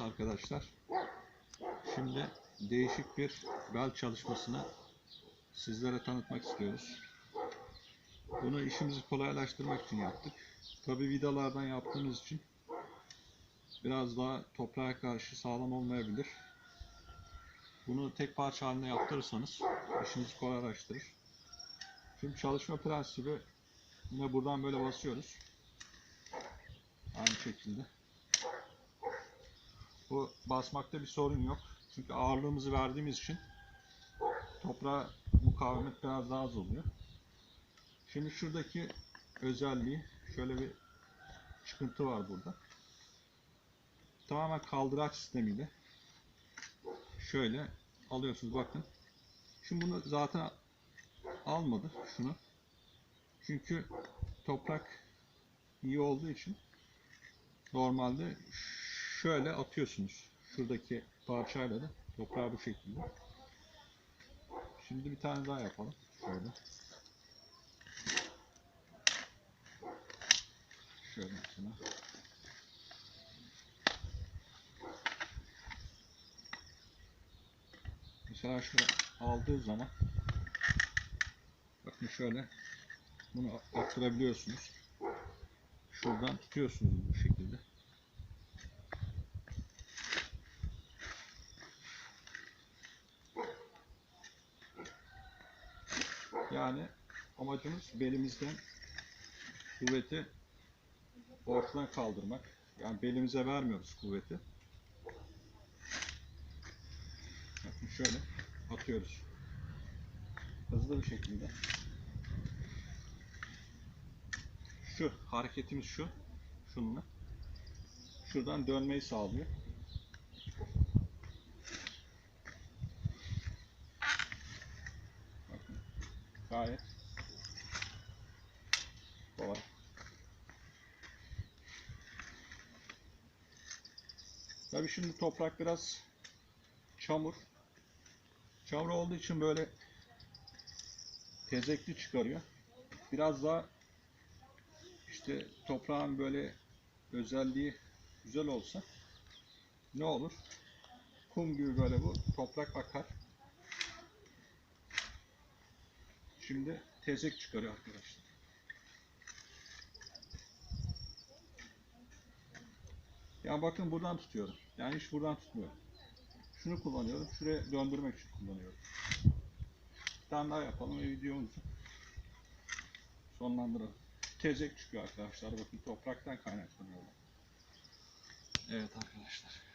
Arkadaşlar. Şimdi değişik bir bel çalışmasını sizlere tanıtmak istiyoruz. Bunu işimizi kolaylaştırmak için yaptık. Tabi vidalardan yaptığımız için biraz daha toprağa karşı sağlam olmayabilir. Bunu tek parça haline yaptırırsanız işinizi kolaylaştırır. Şimdi çalışma prensibi yine buradan böyle basıyoruz. Aynı şekilde. Bu basmakta bir sorun yok. Çünkü ağırlığımızı verdiğimiz için toprağa mukavemet biraz daha az oluyor. Şimdi şuradaki özelliği şöyle bir çıkıntı var burada. Tamamen kaldıraç sistemiyle şöyle alıyorsunuz bakın. Şimdi bunu zaten almadı şunu. Çünkü toprak iyi olduğu için normalde şöyle atıyorsunuz. Şuradaki parçayla da toprağı bu şekilde. Şimdi bir tane daha yapalım. Şöyle. Şöyle mesela. Mesela şunu aldığı zaman bakın şöyle bunu attırabiliyorsunuz. Şuradan tutuyorsunuz bu şekilde. Yani amacımız belimizden kuvveti ortadan kaldırmak. Yani belimize vermiyoruz kuvveti. Bakın şöyle atıyoruz. Hızlı bir şekilde. Şu hareketimiz şu. Şununla. Şuradan dönmeyi sağlıyor. Gayet kolay. Tabii şimdi toprak biraz çamur. Çamur olduğu için böyle tezekli çıkarıyor. Biraz daha işte toprağın böyle özelliği güzel olsa ne olur? Kum gibi böyle bu toprak akar. Şimdi tezek çıkarıyor arkadaşlar. Ya bakın buradan tutuyorum. Yani hiç buradan tutmuyorum. Şunu kullanıyorum. Şuraya döndürmek için kullanıyorum. Bir tane daha yapalım ve videomuzu sonlandıralım. Tezek çıkıyor arkadaşlar. Bakın topraktan kaynaklanıyor. Evet arkadaşlar.